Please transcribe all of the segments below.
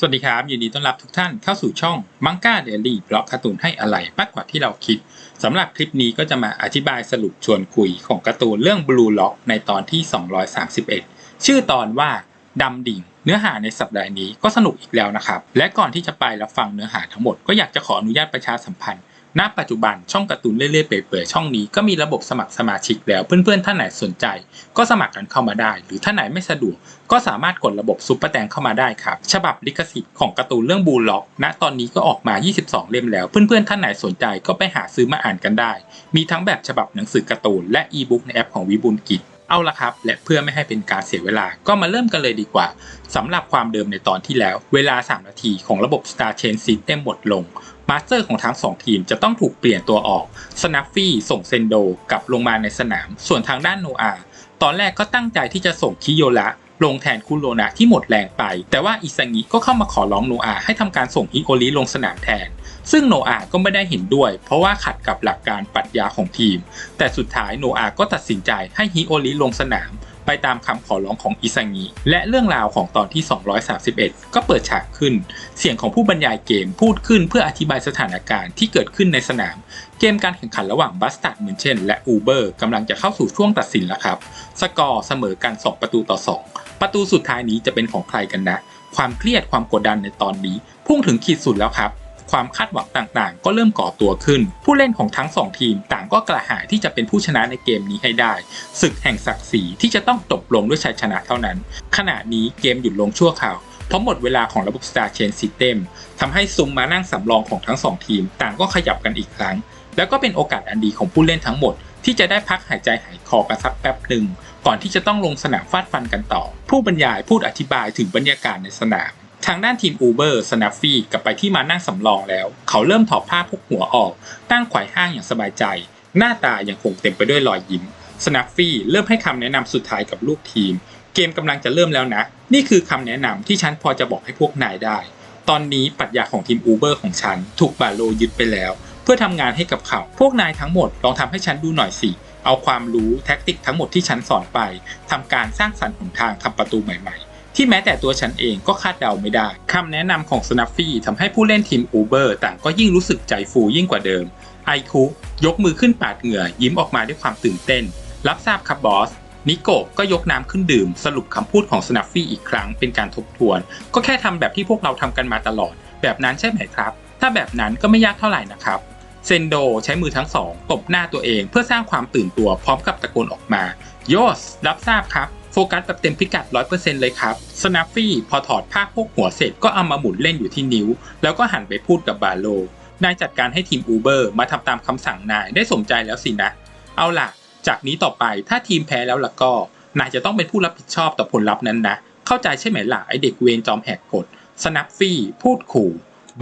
สวัสดีครับ ยินดีต้อนรับทุกท่านเข้าสู่ช่องมังก้าเดลี่บล็อกการ์ตูนให้อะไรมากกว่าที่เราคิดสำหรับคลิปนี้ก็จะมาอธิบายสรุปชวนคุยของการ์ตูนเรื่อง Blue Lock ในตอนที่ 231 ชื่อตอนว่าดำดิ่ง เนื้อหาในสัปดาห์นี้ก็สนุกอีกแล้วนะครับ และก่อนที่จะไปรับฟังเนื้อหาทั้งหมดก็อยากจะขออนุญาตประชาสัมพันธ์ ณ ปัจจุบันช่องการ์ตูนเรื่อยๆเปื่อยๆช่องนี้ก็มีระบบสมัครสมาชิกแล้วเพื่อนๆท่านไหนสนใจ ก็สมัครกันเข้ามาได้ หรือท่านไหนไม่สะดวก ก็สามารถกดระบบซุปเปอร์แตงเข้ามาได้ครับ ฉบับลิขสิทธิ์ของการ์ตูนเรื่องบูลล็อก ณตอนนี้ก็ออกมา 22 เล่มแล้ว เพื่อนๆท่านไหนสนใจก็ไปหาซื้อมาอ่านกันได้ มีทั้งแบบฉบับหนังสือการ์ตูนและอีบุ๊กในแอปของวิบูลกิจเอาละครับ และเพื่อไม่ให้เป็นการเสียเวลาก็มาเริ่มกันเลยดีกว่าสำหรับความเดิมในตอนที่แล้ว เวลา 3 นาทีของระบบ Star Chain System หมดลง มาสเตอร์ของทั้ง 2 ทีมจะต้องถูกเปลี่ยนตัวออก สนัฟฟี่ส่งเซนโดกลับลงมาในสนาม ส่วนทางด้านโนอาตอนแรกก็ตั้งใจที่จะส่งคิโยระลงแทนคุโรนะที่หมดแรงไป แต่ว่าอิซางิก็เข้ามาขอร้องโนอาให้ทำการส่งฮิโอริลงสนามแทน ซึ่งโนอาก็ไม่ได้เห็นด้วย เพราะว่าขัดกับหลักการปรัชญาของทีม แต่สุดท้ายโนอาก็ตัดสินใจให้ฮิโอริลงสนาม ไปตามคำขอร้องของอิซางิและเรื่องราวของตอนที่ 231 ก็เปิดฉากขึ้น เสียงของผู้บรรยายเกมพูดขึ้นเพื่ออธิบายสถานการณ์ที่เกิดขึ้นในสนาม เกมการแข่งขันระหว่างบัสตัดเหมือนเช่น และอูเบอร์กำลังจะเข้าสู่ช่วงตัดสินแล้วครับ สกอร์เสมอกัน 2 ประตูต่อ 2 ประตูสุดท้ายนี้จะเป็นของใครกันนะ ความเครียดความกดดันในตอนนี้ พุ่งถึงขีดสุดแล้วครับ ความคาดหวังต่างๆ ก็เริ่มก่อตัวขึ้น ผู้เล่นของทั้งสองทีมต่างก็กระหายที่จะเป็นผู้ชนะในเกมนี้ให้ได้ศึกแห่งศักดิ์ศรีที่จะต้องจบลงด้วยชัยชนะเท่านั้น ขณะนี้เกมหยุดลงชั่วคราวเพราะหมดเวลาของระบบ Star Chain System ทำให้ซุมมานั่งสำรองของทั้งสองทีม ต่างก็ขยับกันอีกครั้ง แล้วก็เป็นโอกาสอันดีของผู้เล่นทั้งหมด ที่จะได้พักหายใจหายคอกันสักแป๊บหนึ่งก่อนที่จะต้องลงสนามฟาดฟันกันต่อ ผู้บรรยายพูดอธิบายถึงบรรยากาศในสนาม ทางด้านทีม Uber s n a f f y กลับไปที่มานั่งสำรองแล้ว เขาเริ่มถอดผ้าพวกหัวออกตั้งไขว่ห้างอย่างสบายใจ หน้าตายังคงเต็มไปด้วยรอยยิ้ม s n a f f y เริ่มให้คำแนะนำสุดท้ายกับลูกทีม เกมกำลังจะเริ่มแล้วนะ นี่คือคำแนะนำที่ฉันพอจะบอกให้พวกนายได้ ตอนนี้ปรัชญาของทีม Uber ของฉัน ถูกบาโลยึดไปแล้ว เพื่อทำงานให้กับเขา พวกนายทั้งหมดลองทำให้ฉันดูหน่อยสิเอาความรู้แท็กติกทั้งหมดที่ฉันสอนไปทำการสร้างสรรค์หนทางทำประตูใหม่ๆ ที่แม้แต่ตัวฉันเองก็คาดเดาไม่ได้คำแนะนำของสนัฟฟี่ทำให้ผู้เล่นทีม Uber ต่างก็ยิ่งรู้สึกใจฟูยิ่งกว่าเดิม ไอคุยกมือขึ้นปาดเหงื่อยิ้มออกมาด้วยความตื่นเต้น รับทราบครับบอสนิโกก็ยกน้ำขึ้นดื่ม สรุปคำพูดของสนัฟฟี่อีกครั้งเป็นการทบทวน ก็แค่ทำแบบที่พวกเราทำกันมาตลอด แบบนั้นใช่ไหมครับ ถ้าแบบนั้นก็ไม่ยากเท่าไหร่นะครับเซนโดใช้มือทั้งสองตบหน้าตัวเองเพื่อสร้างความตื่นตัวพร้อมกับตะโกนออกมา โยส รับทราบครับ โฟกัสแบบเต็มพิกัด 100%เลยครับสนัฟฟี่พอถอดผ้าพวกหัวเสร็จก็เอามาหมุนเล่นอยู่ที่นิ้ว แล้วก็หันไปพูดกับบาโล นายจัดการให้ทีมอูเบอร์มาทำตามคำสั่งนายได้สมใจแล้วสินะ เอาล่ะ จากนี้ต่อไปถ้าทีมแพ้แล้วล่ะก็ นายจะต้องเป็นผู้รับผิดชอบต่อผลลัพธ์นั้นนะ เข้าใจใช่ไหมล่ะไอเด็กเวรจอมแหกกฎสนัฟฟี่พูดขู่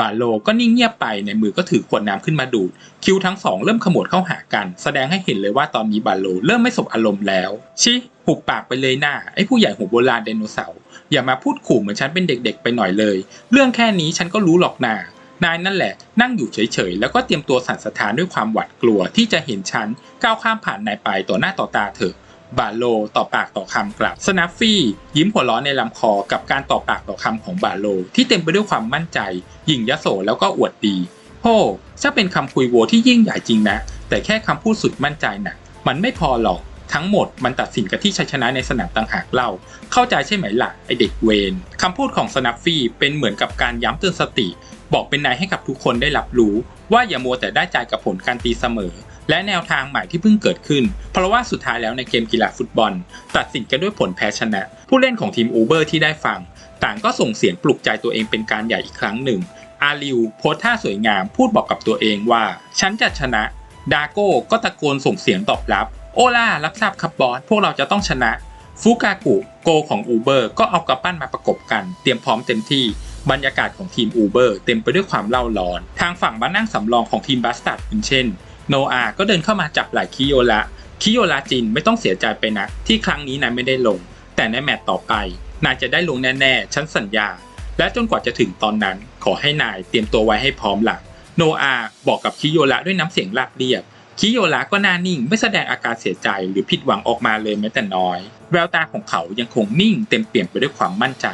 บาโลก็นิ่งเงียบไปในมือก็ถือขวดน้ำขึ้นมาดูด คิวทั้งสองเริ่มขมวดเข้าหากัน แสดงให้เห็นเลยว่าตอนนี้บาโลเริ่มไม่สบอารมณ์แล้ว ชิหุบปากไปเลยหน้าไอ้ผู้ใหญ่หัวโบราณไดโนเสาร์อย่ามาพูดขู่เหมือนฉันเป็นเด็กๆ ไปหน่อยเลย เรื่องแค่นี้ฉันก็รู้หรอกนานายนั่นแหละ นั่งอยู่เฉยๆ แล้วก็เตรียมตัวสั่นสะท้านด้วยความหวาดกลัวที่จะเห็นฉันก้าวข้ามผ่านนายไปต่อหน้าต่อตาเถอะ บาโลต่อปากต่อคำกลับสนัฟฟี่ยิ้มหัวเร้อในลำคอกับการต่อปากต่อคำของบาโล ที่เต็มไปด้วยความมั่นใจ หยิ่งยโสแล้วก็อวดดีโฮจะเป็นคำคุยโวที่ยิ่งใหญ่จริงนะ แต่แค่คำพูดสุดมั่นใจนะ่ะ มันไม่พอหรอกทั้งหมดมันตัดสินกันที่ชัยชนะในสนามต่างหากเล่า เข้าใจใช่ไหมล่ะไอเด็กเวนคำพูดของสนัฟฟี่เป็นเหมือนกับการย้ำเตือนสติ บอกเป็นนายให้กับทุกคนได้รับรู้ ว่าอย่ามัวแต่ได้ใจกับผลการตีเสมอ และแนวทางใหม่ที่เพิ่งเกิดขึ้น เพราะว่าสุดท้ายแล้วในเกมกีฬาฟุตบอล ตัดสินกันด้วยผลแพ้ชนะ ผู้เล่นของทีมอูเบอร์ที่ได้ฟัง ต่างก็ส่งเสียงปลุกใจตัวเองเป็นการใหญ่อีกครั้งหนึ่ง อาริวโพสท่าสวยงามพูดบอกกับตัวเองว่า ฉันจะชนะ ดาโก้ก็ตะโกนส่งเสียงตอบรับ โอล่ารับทราบครับบอสพวกเราจะต้องชนะฟูกากุโกของอูเบอร์ก็เอากระปั้นมาประกบกัน เตรียมพร้อมเต็มที่บรรยากาศของทีมอูเบอร์เต็มไปด้วยความเล่าร้อน ทางฝั่งบ้านนั่งสำรองของทีมบัสตัดเป็นเช่น โนอาก็เดินเข้ามาจับไหล่คิโยระคิโยระจินไม่ต้องเสียใจไปนะ ที่ครั้งนี้นายไม่ได้ลง แต่ในแมตต์ต่อไป นายจะได้ลงแน่ๆ ฉันสัญญา และจนกว่าจะถึงตอนนั้นขอให้นายเตรียมตัวไว้ให้พร้อมหลักโนอาบอกกับคิโยระด้วยน้ำเสียงราบเรียบคิโยระก็หน้านิ่งไม่แสดงอาการเสียใจหรือผิดหวังออกมาเลยแม้แต่น้อย แววตาของเขายังคงนิ่งเต็มเปี่ยมไปด้วยความมั่นใจ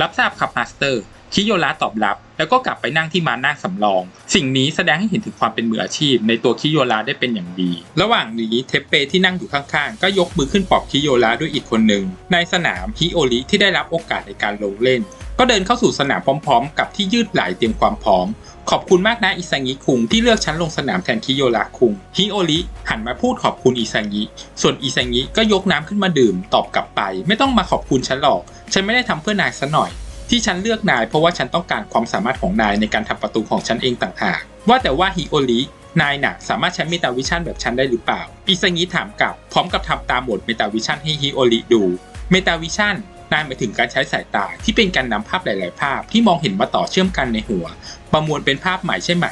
รับทราบครับมาสเตอร์ คิโยระตอบรับ แล้วก็กลับไปนั่งที่มานั่งสำรอง สิ่งนี้แสดงให้เห็นถึงความเป็นมืออาชีพ ในตัวคิโยระได้เป็นอย่างดี ระหว่างนี้เทปเปที่นั่งอยู่ข้างๆ ก็ยกมือขึ้นปอบคิโยระด้วยอีกคนหนึ่ง ในสนามฮิโอริที่ได้รับโอกาสในการลงเล่น ก็เดินเข้าสู่สนามพร้อมๆ กับที่ยืดไหลเตรียมความพร้อม ขอบคุณมากนะอิซังิคุงที่เลือกฉันลงสนามแทนคิโยระคุงฮิโอริหันมาพูดขอบคุณอิซังิส่วนอิซังิก็ยกน้ำขึ้นมาดื่มตอบกลับไป ไม่ต้องมาขอบคุณฉันหรอก ฉันไม่ได้ทำเพื่อนายซะหน่อย ที่ฉันเลือกนายเพราะว่าฉันต้องการความสามารถของนายในการทำประตูของฉันเองต่างหาก ว่าแต่ว่าฮิโอรินายหนักสามารถใช้เมตาวิชั่นแบบฉันได้หรือเปล่า อิซังิถามกลับพร้อมกับทำตามบทเมตาวิชั่นให้ฮิโอริดู เมตาวิชั่นนายหมายถึงการใช้สายตาที่เป็นการนำภาพหลาย ๆ ภาพที่มองเห็นมาต่อเชื่อมกันในหัว ประมวลเป็นภาพใหม่ใช่ไหม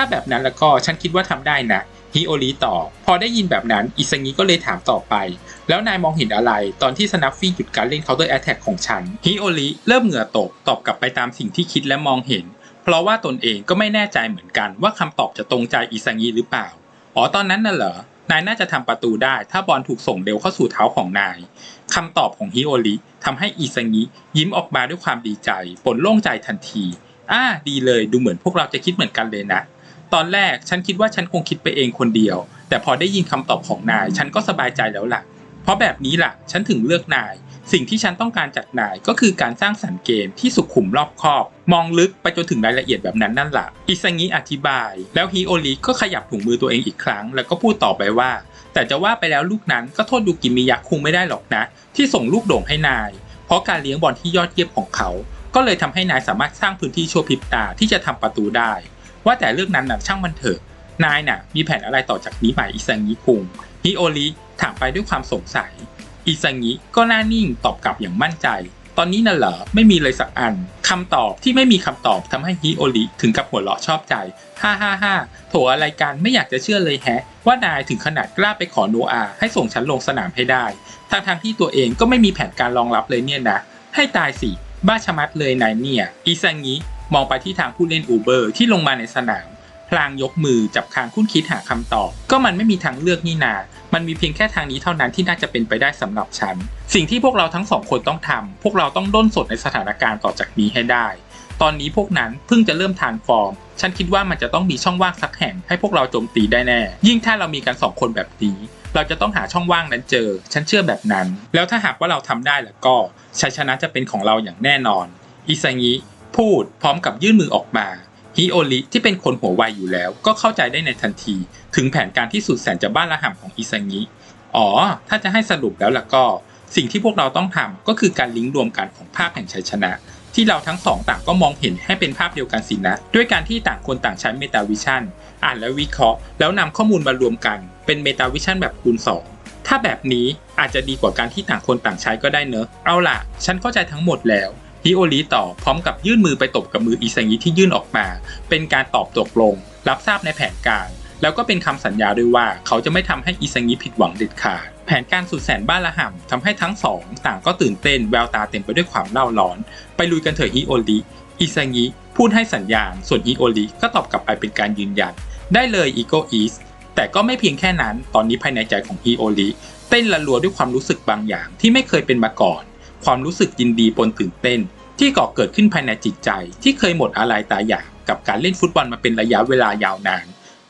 ถ้าแบบนั้นแล้วก็ฉันคิดว่าทำได้นะฮิโอริตอบพอได้ยินแบบนั้นอิซังิก็เลยถามต่อไป แล้วนายมองเห็นอะไร ตอนที่สนัฟฟี่หยุดการเล่น Counter Attack ของฉันฮิโอริเริ่มเหงื่อตกตอบกลับไปตามสิ่งที่คิดและมองเห็น เพราะว่าตนเองก็ไม่แน่ใจเหมือนกันว่าคำตอบจะตรงใจอิซังิหรือเปล่าอ๋อตอนนั้นน่ะเหรอนายน่าจะทำประตูได้ ถ้าบอลถูกส่งเร็วเข้าสู่เท้าของนายคำตอบของฮิโอริทำให้อิซังิยิ้มออกมาด้วยความดีใจปลโล่งใจทันทีอ่าดีเลยดูเหมือนพวกเราจะคิดเหมือนกันเลยนะ ตอนแรกฉันคิดว่าฉันคงคิดไปเองคนเดียว แต่พอได้ยินคำตอบของนาย ฉันก็สบายใจแล้วล่ะ เพราะแบบนี้ล่ะ ฉันถึงเลือกนาย สิ่งที่ฉันต้องการจากนายก็คือการสร้างสรรค์เกมที่สุขุมรอบคอบ มองลึกไปจนถึงรายละเอียดแบบนั้นนั่นแหละอิซังิอธิบาย แล้วฮิโอริก็ขยับถุงมือตัวเองอีกครั้ง แล้วก็พูดต่อไปว่า แต่จะว่าไปแล้วลูกนั้นก็โทษยูกิมิยะคุงไม่ได้หรอกนะ ที่ส่งลูกโด่งให้นาย เพราะการเลี้ยงบอลที่ยอดเยี่ยมของเขา ก็เลยทำให้นายสามารถสร้างพื้นที่ชั่วพริบตาที่จะทำประตูได้ ว่าแต่เรื่องนั้นน่ะช่างมันเถอะ นายน่ะ มีแผนอะไรต่อจากนี้ไหมอิซังิคุงฮิโอริถามไปด้วยความสงสัย อิซังิก็หน้านิ่งตอบกลับอย่างมั่นใจ ตอนนี้น่ะเหรอไม่มีเลยสักอันคำตอบที่ไม่มีคำตอบทำให้ฮิโอริถึงกับหัวเราะชอบใจฮ่าฮ่าฮ่าโถอะไรกันไม่อยากจะเชื่อเลยแฮะ ว่านายถึงขนาดกล้าไปขอโนอาให้ส่งฉันลงสนามให้ได้ทางทางที่ตัวเองก็ไม่มีแผนการรองรับเลยเนี่ยนะ ให้ตายสิ บ้าชะมัดเลยนายเนี่ยอิซังิ มองไปที่ทางผู้เล่นอูเบอร์ที่ลงมาในสนาม พลางยกมือจับคางคุ้นคิดหาคำตอบ ก็มันไม่มีทางเลือกนี่นา มันมีเพียงแค่ทางนี้เท่านั้นที่น่าจะเป็นไปได้สำหรับฉัน สิ่งที่พวกเราทั้งสองคนต้องทำพวกเราต้องด้นสดในสถานการณ์ต่อจากนี้ให้ได้ ตอนนี้พวกนั้นเพิ่งจะเริ่มทานฟอร์ม ฉันคิดว่ามันจะต้องมีช่องว่างสักแห่งให้พวกเราโจมตีได้แน่ ยิ่งถ้าเรามีกันสองคนแบบนี้เราจะต้องหาช่องว่างนั้นเจอ ฉันเชื่อแบบนั้น แล้วถ้าหากว่าเราทำได้แล้วก็ชัยชนะจะเป็นของเราอย่างแน่นอน อิซางิ พูดพร้อมกับยื่นมือออกมาฮิโอริที่เป็นคนหัวไวอยู่แล้ว ก็เข้าใจได้ในทันที ถึงแผนการที่สุดแสนจะบ้าระห่ำของอิซางิอ๋อ ถ้าจะให้สรุปแล้วล่ะก็ สิ่งที่พวกเราต้องทำก็คือการลิงก์รวมกันของภาพแห่งชัยชนะ ที่เราทั้งสองต่างก็มองเห็นให้เป็นภาพเดียวกันสินะ ด้วยการที่ต่างคนต่างใช้เมตาวิชั่นอ่านและวิเคราะห์ แล้วนำข้อมูลมารวมกัน เป็นเมตาวิชั่นแบบคูณ 2ถ้าแบบนี้อาจจะดีกว่าการที่ต่างคนต่างใช้ก็ได้เนอะ เอาล่ะ ฉันเข้าใจทั้งหมดแล้ว ฮิโอริต่อบพร้อมกับยื่นมือไปตบกับมืออิซังิที่ยื่นออกมา เป็นการตอบตกลง รับทราบในแผนการ แล้วก็เป็นคำสัญญาด้วยว่าเขาจะไม่ทำให้อิซังิผิดหวังเด็ดขาดแผนการสุดแสนบ้าระห่ำทำให้ทั้งสองต่างก็ตื่นเต้นแววตาเต็มไปด้วยความเล่าร้อน ไปลุยกันเถอะฮิโอริอิซังิพูดให้สัญญาณ ส่วนฮิโอริก็ตอบกลับไปเป็นการยืนยัน ได้เลยอีโกอีสแต่ก็ไม่เพียงแค่นั้น ตอนนี้ภายในใจของฮิโอริเต้นละลัวด้วยความรู้สึกบางอย่างที่ไม่เคยเป็นมาก่อน ความรู้สึกยินดีปนตื่นเต้น ที่ก่อเกิดขึ้นภายในจิตใจ ที่เคยหมดอะไรตายอยากกับการเล่นฟุตบอลมาเป็นระยะเวลายาวนาน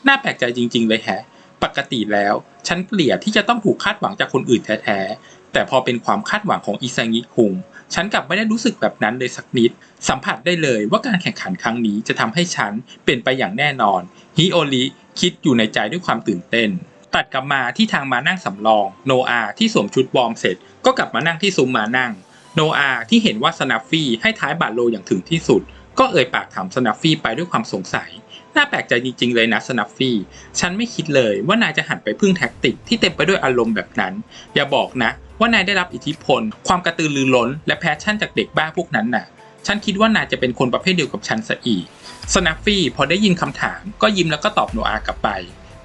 น่าแปลกใจจริง ๆ เลยแฮะ ปกติแล้ว ฉันเกลียดที่จะต้องถูกคาดหวังจากคนอื่นแท้ๆ แต่พอเป็นความคาดหวังของอิซางิคุงฉันกลับไม่ได้รู้สึกแบบนั้นเลยสักนิด สัมผัสได้เลยว่าการแข่งขันครั้งนี้จะทำให้ฉันเป็นไปอย่างแน่นอนฮิโอริคิดอยู่ในใจด้วยความตื่นเต้น ตัดกลับมาที่ทางมานั่งสำรอง โนอาที่สวมชุดวอร์มเสร็จ ก็กลับมานั่งที่ซุ้มมานั่ง โนอาที่เห็นว่าสนัฟฟี่ให้ท้ายบาโลอย่างถึงที่สุด ก็เอ่ยปากถามสนัฟฟี่ไปด้วยความสงสัย น่าแปลกใจจริงๆเลยนะสนัฟฟี่ ฉันไม่คิดเลยว่านายจะหันไปพึ่งแท็กติกที่เต็มไปด้วยอารมณ์แบบนั้น อย่าบอกนะ ว่านายได้รับอิทธิพล ความกระตือรือร้น และแพชชั่นจากเด็กบ้าพวกนั้นน่ะ ฉันคิดว่านายจะเป็นคนประเภทเดียวกับฉันซะอีก สนัฟฟี่พอได้ยินคำถาม ก็ยิ้มแล้วก็ตอบโนอากลับไป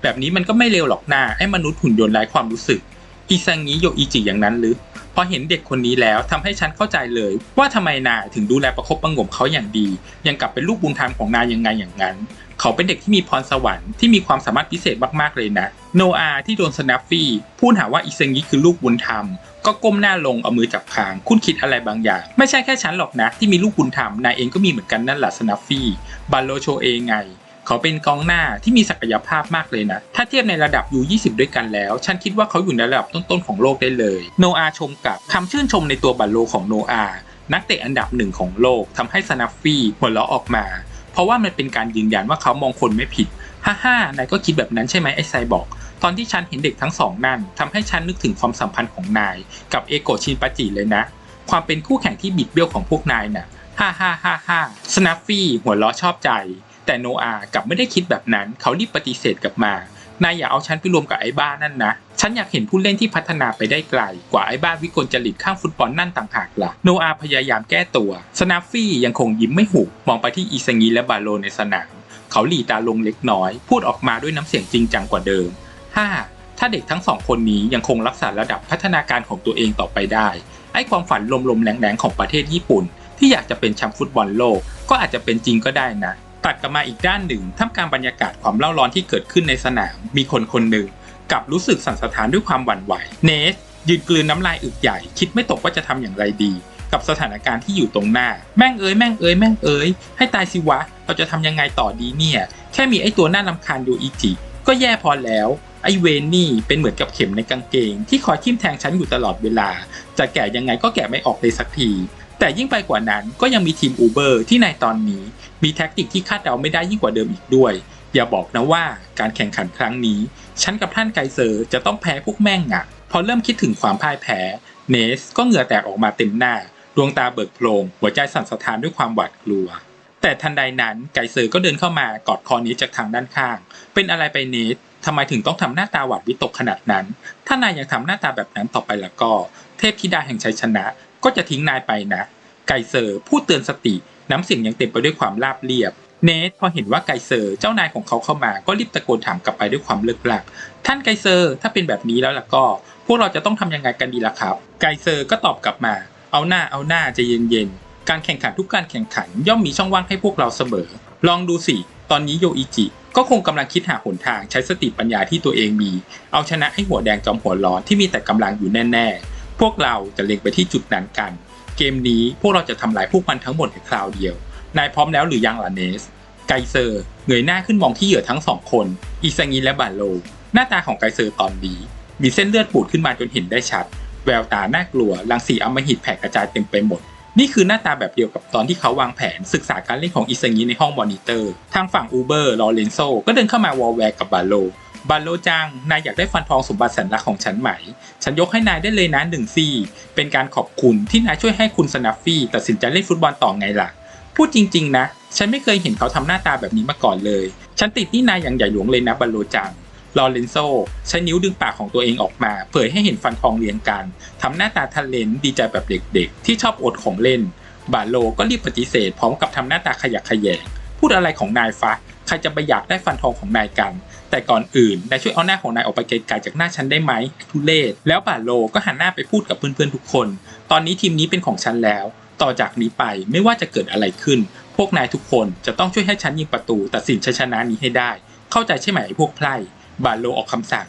แบบนี้มันก็ไม่เลวหรอกหน้าไอ้มนุษย์หุ่นยนต์ไร้ความรู้สึกอีซังงี้โยอิจิอย่างนั้นหรือ พอเห็นเด็กคนนี้แล้วทำให้ฉันเข้าใจเลย ว่าทำไมนายถึงดูแลประคบประงมเขาอย่างดี ยังกลับเป็นลูกบุญธรรมของนายยังไงอย่างนั้น เขาเป็นเด็กที่มีพรสวรรค์ที่มีความสามารถพิเศษมากๆเลยนะ โนอาที่โดนสแนฟฟี่พูดหาว่าอิซังงี้คือลูกบุญธรรมก็ก้มหน้าลงเอามือจับคาง คุณคิดอะไรบางอย่าง ไม่ใช่แค่ฉันหรอกนะ ที่มีลูกคุณทำนายเองก็มีเหมือนกันนั่นแหละสนัฟฟี่บัลโลโชเองไง เขาเป็นกองหน้าที่มีศักยภาพมากเลยนะ ถ้าเทียบในระดับ U20 ด้วยกันแล้ว ฉันคิดว่าเขาอยู่ในระดับต้นๆของโลกได้เลย โนอาชมกับคำชื่นชมในตัวบัลโลของโนอา นักเตะอันดับหนึ่งของโลกทำให้สนัฟฟี่หัวเราะออกมา เพราะว่ามันเป็นการยืนยันว่าเขามองคนไม่ผิด ฮ่าฮ่านายก็คิดแบบนั้นใช่ไหมไอ้ไซบอกตอนที่ฉันเห็นเด็กทั้งสองนั่นทำให้ฉันนึกถึงความสัมพันธ์ของนาย กับเอโกชินปาจิเลยนะ ความเป็นคู่แข่งที่บิดเบี้ยวของพวกนายน่ะ ฮ่าฮ่าฮ่าฮ่าสนัฟฟี่หัวเราะชอบใจ แต่โนอากลับไม่ได้คิดแบบนั้น เขารีบปฏิเสธกลับมา นายอย่าเอาฉันไปรวมกับไอ้บ้านั่นนะ ฉันอยากเห็นผู้เล่นที่พัฒนาไปได้ไกล กว่าไอ้บ้าวิกลจริตข้างฟุตบอลนั่นต่างหากล่ะ โนอาพยายามแก้ตัว สนัฟฟี่ยังคงยิ้มไม่หุบมองไปที่อีซังีและบาโลในสนาม เขาหลีตาลงเล็กน้อย พูดออกมาด้วยน้ำเสียงจริงจังกว่าเดิมห้าถ้าเด็กทั้งสองคนนี้ยังคงรักษาระดับพัฒนาการของตัวเองต่อไปได้ ไอ้ความฝันลมๆแรงๆของประเทศญี่ปุ่น ที่อยากจะเป็นแชมป์ฟุตบอลโลก ก็อาจจะเป็นจริงก็ได้นะ ตัดกลับมาอีกด้านหนึ่งท่ามกลางบรรยากาศความเล่าร้อนที่เกิดขึ้นในสนาม มีคนคนหนึ่งกลับรู้สึกสั่นสะท้านด้วยความหวั่นไหว เนส ยืนกลืนน้ำลายอึกใหญ่ คิดไม่ตกว่าจะทำอย่างไรดี กับสถานการณ์ที่อยู่ตรงหน้า แม่งเอ้ยแม่งเอ้ยแม่งเอ้ยให้ตายสิวะ เราจะทำยังไงต่อดีเนี่ย แค่มีไอ้ตัวหน้าลำคาญโยอิจิก็แย่พอแล้วไอเวนนี่เป็นเหมือนกับเข็มในกางเกง ที่คอยทิ่มแทงฉันอยู่ตลอดเวลา จะแกะยังไงก็แกะไม่ออกเลยสักที แต่ยิ่งไปกว่านั้นก็ยังมีทีมอูเบอร์ที่ในตอนนี้มีแท็กติกที่คาดเดาไม่ได้ยิ่งกว่าเดิมอีกด้วย อย่าบอกนะว่าการแข่งขันครั้งนี้ ฉันกับท่านไกเซอร์จะต้องแพ้พวกแม่งอะพอเริ่มคิดถึงความพ่ายแพ้ เนสก็เหงื่อแตกออกมาเต็มหน้า ดวงตาเบิกโพลงหัวใจสั่นสะท้านด้วยความหวาดกลัว แต่ทันใดนั้นไกเซอร์ก็เดินเข้ามากอดคอเนสจากทางด้านข้าง เป็นอะไรไปเนสทำไมถึงต้องทำหน้าตาหวาดวิตกขนาดนั้น ถ้านายยังทำหน้าตาแบบนั้นต่อไปแล้วก็ เทพธิดาแห่งชัยชนะก็จะทิ้งนายไปนะ ไกเซอร์พูดเตือนสติ น้ำเสียงยังเต็มไปด้วยความราบเรียบ เนทพอเห็นว่าไกเซอร์เจ้านายของเขาเข้ามาก็รีบตะโกนถามกลับไปด้วยความเลิกลัก ท่านไกเซอร์ถ้าเป็นแบบนี้แล้วล่ะก็ พวกเราจะต้องทำยังไงกันดีล่ะครับ ไกเซอร์ก็ตอบกลับมา เอาหน้าเอาหน้าใจะเย็นๆ การแข่งขันทุกการแข่งขันย่อมมีช่องว่างให้พวกเราเสมอ ลองดูสิ ตอนนี้โยอิจิก็คงกำลังคิดหาหนทางใช้สติปัญญาที่ตัวเองมี เอาชนะให้หัวแดงจอมหัวร้อนที่มีแต่กำลังอยู่แน่ ๆ พวกเราจะเล็งไปที่จุดนั้นกัน เกมนี้พวกเราจะทำลายพวกมันทั้งหมดในคราวเดียวนายพร้อมแล้วหรือยังล่ะเนส ไกเซอร์เงยหน้าขึ้นมองที่เหยื่อทั้งสองคน อิซางิและบาโล หน้าตาของไกเซอร์ตอนนี้ มีเส้นเลือดปูดขึ้นมาจนเห็นได้ชัด แววตาน่ากลัวรังสีอมหิตแผ่กระจายเต็มไปหมด นี่คือหน้าตาแบบเดียวกับตอนที่เขาวางแผนศึกษาการเล่นของอิซางิในห้องมอนิเตอร์ ทางฝั่งอูเบอร์ลอเรนโซก็เดินเข้ามาวอลแวร์กับบาโล บาโลจัง นายอยากได้ฟันทองสมบัติแสนรักของฉันไหม ฉันยกให้นายได้เลยนะหนึ่งซี่ เป็นการขอบคุณที่นายช่วยให้คุณสนัฟฟี่ตัดสินใจเล่นฟุตบอลต่อไงล่ะ พูดจริง ๆ นะ ฉันไม่เคยเห็นเขาทำหน้าตาแบบนี้มาก่อนเลย ฉันติดนี่นายอย่างใหญ่หลวงเลยนะบาโลจังลอเรนโซใช้นิ้วดึงปากของตัวเองออกมา เผยให้เห็นฟันทองเรียงกันทำหน้าตาทะเลนดีใจแบบเด็กๆ ที่ชอบอดของเล่น บาโลก็รีบปฏิเสธพร้อมกับทำหน้าตาขยักขยแยงพูดอะไรของนายฟะใครจะไปอยากได้ฟันทองของนายกัน แต่ก่อนอื่นนายช่วยเอาหน้าของนายออกไปไกลๆจากหน้าฉันได้ไหมทุเลศแล้วบาโลก็หันหน้าไปพูดกับเพื่อนๆทุกคน ตอนนี้ทีมนี้เป็นของฉันแล้ว ต่อจากนี้ไปไม่ว่าจะเกิดอะไรขึ้น พวกนายทุกคนจะต้องช่วยให้ฉันยิงประตูตัดสินชัยชนะนี้ให้ได้ เข้าใจใช่ไหมพวกไพร่บาโลออกคำสั่ง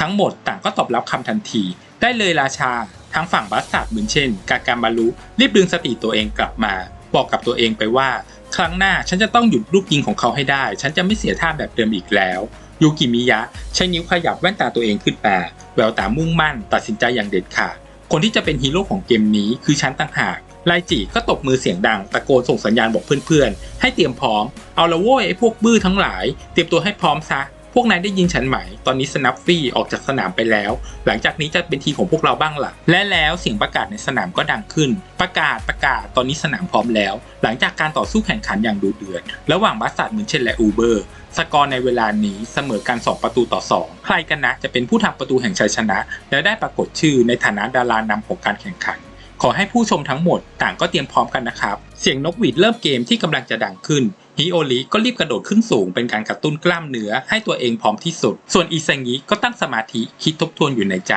ทั้งหมดต่างก็ตอบรับคำทันที ได้เลยราชาทางฝั่งบัสซาดเหมือนเช่น กาการบารุรีบดึงสติตัวเองกลับมา บอกกับตัวเองไปว่า ครั้งหน้าฉันจะต้องหยุดลูกยิงของเขาให้ได้ ฉันจะไม่เสียท่าแบบเดิมอีกแล้ว ยูกิมิยะ ใช้นิ้วขยับแว่นตาตัวเองขึ้นมาแววตามุ่งมั่น ตัดสินใจอย่างเด็ดขาด คนที่จะเป็นฮีโร่ของเกมนี้คือชั้นต่างหากไลจิก็ตบมือเสียงดังตะโกนส่งสัญญาณบอกเพื่อนๆ ให้เตรียมพร้อม เอาละโว้ยไอ้พวกบื้อทั้งหลาย เตรียมตัวให้พร้อมซะ พวกนายได้ยินฉันไหม ตอนนี้สนับฟี่ออกจากสนามไปแล้ว หลังจากนี้จะเป็นทีของพวกเราบ้างล่ะ และแล้วเสียงประกาศในสนามก็ดังขึ้น ประกาศประกาศ ตอนนี้สนามพร้อมแล้ว หลังจากการต่อสู้แข่งขันอย่างดุเดือด ระหว่างบัสซัดมือนเช่นและอูเบอร์ สกอร์ในเวลานี้เสมอกัน 2 ประตูต่อ 2 ใครกันนะจะเป็นผู้ทำประตูแห่งชัยชนะ และได้ปรากฏชื่อในฐานะดารานำของการแข่งขันขอให้ผู้ชมทั้งหมดต่างก็เตรียมพร้อมกันนะครับ เสียงนกหวีดเริ่มเกมที่กำลังจะดังขึ้น ฮิโอริก็รีบกระโดดขึ้นสูงเป็นการกระตุ้นกล้ามเนื้อให้ตัวเองพร้อมที่สุด ส่วนอิซังิก็ตั้งสมาธิคิดทบทวนอยู่ในใจ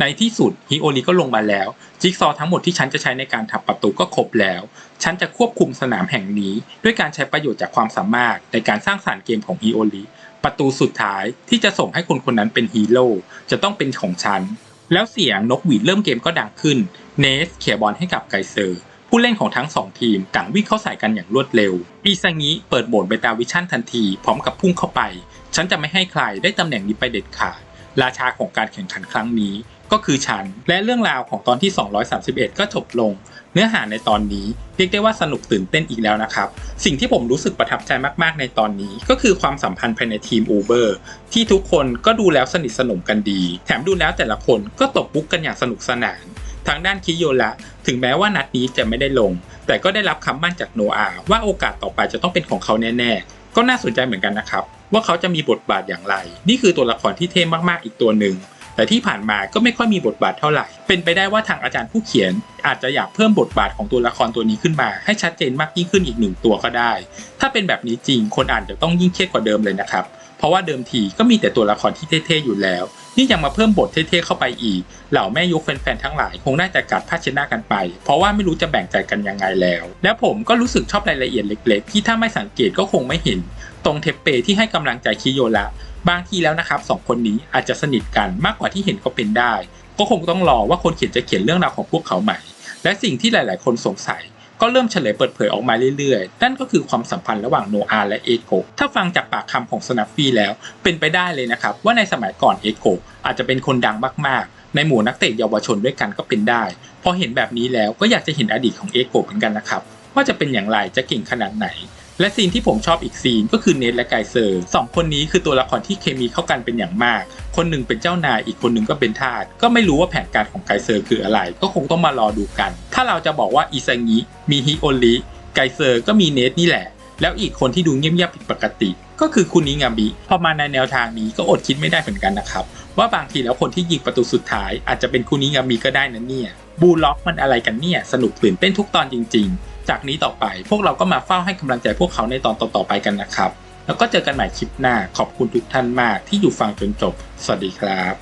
ในที่สุดฮิโอริก็ลงมาแล้ว จิ๊กซอทั้งหมดที่ฉันจะใช้ในการทำประตูก็ครบแล้ว ฉันจะควบคุมสนามแห่งนี้ ด้วยการใช้ประโยชน์จากความสามารถในการสร้างสรรค์เกมของฮิโอริประตูสุดท้ายที่จะส่งให้คนคนนั้นเป็นฮีโร่จะต้องเป็นของฉัน แล้วเสียงนกหวีดเริ่มเกมก็ดังขึ้น เนสเขี่ยบอลให้กับไกเซอร์ ผู้เล่นของทั้งสองทีมต่างวิ่งเข้าใส่กันอย่างรวดเร็ว อีซางิเปิดโหมดเบตาวิชั่นทันที พร้อมกับพุ่งเข้าไป ฉันจะไม่ให้ใครได้ตำแหน่งนี้ไปเด็ดขาด ราชาของการแข่งขันครั้งนี้ ก็คือฉัน และเรื่องราวของตอนที่ 231 ก็จบลง เนื้อหาในตอนนี้เรียกได้ว่าสนุกตื่นเต้นอีกแล้วนะครับ สิ่งที่ผมรู้สึกประทับใจมากๆในตอนนี้ ก็คือความสัมพันธ์ภายในทีม Uber ที่ทุกคนก็ดูแล้วสนิทสนมกันดี แถมดูแล้วแต่ละคนก็ตบมุกกันอย่างสนุกสนาน ทางด้านคิโยระถึงแม้ว่านัดนี้จะไม่ได้ลง แต่ก็ได้รับคำมั่นจากโนอาว่าโอกาสต่อไปจะต้องเป็นของเขาแน่ๆ ก็น่าสนใจเหมือนกันนะครับ ว่าเขาจะมีบทบาทอย่างไร นี่คือตัวละครที่เท่มากๆอีกตัวหนึ่งแต่ที่ผ่านมาก็ไม่ค่อยมีบทบาทเท่าไหร่ เป็นไปได้ว่าทางอาจารย์ผู้เขียน อาจจะอยากเพิ่มบทบาทของตัวละครตัวนี้ขึ้นมา ให้ชัดเจนมากยิ่งขึ้นอีกหนึ่งตัวก็ได้ ถ้าเป็นแบบนี้จริงคนอ่านจะต้องยิ่งเครียดกว่าเดิมเลยนะครับ เพราะว่าเดิมทีก็มีแต่ตัวละครที่เท่ๆอยู่แล้ว นี่ยังมาเพิ่มบทเท่ๆเข้าไปอีก เหล่าแม่ยกแฟนๆทั้งหลาย คงน่าจะกัดผ้าเช็ดหน้ากันไป เพราะว่าไม่รู้จะแบ่งใจกันยังไงแล้ว แล้วผมก็รู้สึกชอบรายละเอียดเล็กๆ ที่ถ้าไม่สังเกตก็คงไม่เห็น ตรงเทปเปที่ให้กำลังใจคิโยระบางทีแล้วนะครับสองคนนี้อาจจะสนิทกันมากกว่าที่เห็นก็เป็นได้ ก็คงต้องรอว่าคนเขียนจะเขียนเรื่องราวของพวกเขาใหม่ และสิ่งที่หลาย ๆ คนสงสัย ก็เริ่มเฉลยเปิดเผยออกมาเรื่อยๆ นั่นก็คือความสัมพันธ์ระหว่างโนอาและเอโกะถ้าฟังจากปากคำของสนัฟฟี่แล้วเป็นไปได้เลยนะครับ ว่าในสมัยก่อนเอโกะอาจจะเป็นคนดังมากๆ ในหมู่นักเตะเยาวชนด้วยกันก็เป็นได้ พอเห็นแบบนี้แล้วก็อยากจะเห็นอดีตของเอโกะเหมือนกันนะครับ ว่าจะเป็นอย่างไรจะเก่งขนาดไหน และซีนที่ผมชอบอีกซีนก็คือเนทและไกเซอร์สองคนนี้คือตัวละครที่เคมีเข้ากันเป็นอย่างมาก คนหนึ่งเป็นเจ้านายอีกคนหนึ่งก็เป็นทาสก็ไม่รู้ว่าแผนการของไกเซอร์คืออะไร ก็คงต้องมารอดูกัน ถ้าเราจะบอกว่าอิซางิมีฮิโอริไกเซอร์ก็มีเนทนี่แหละ แล้วอีกคนที่ดูเงียบๆผิดปกติ ก็คือคุณนิงามิพอมาในแนวทางนี้ก็อดคิดไม่ได้เหมือนกันนะครับว่าบางทีแล้วคนที่ยิงประตูสุดท้ายอาจจะเป็นคุณนิงามิก็ได้นะเนี่ยบูล็อกมันอะไรกันเนี่ยสนุกตื่นเต้นทุกตอนจริง ๆ จากนี้ต่อไป พวกเราก็มาเฝ้าให้กำลังใจพวกเขาในตอนต่อๆไปกันนะครับ แล้วก็เจอกันใหม่คลิปหน้าขอบคุณทุกท่านมากที่อยู่ฟังจนจบ สวัสดีครับ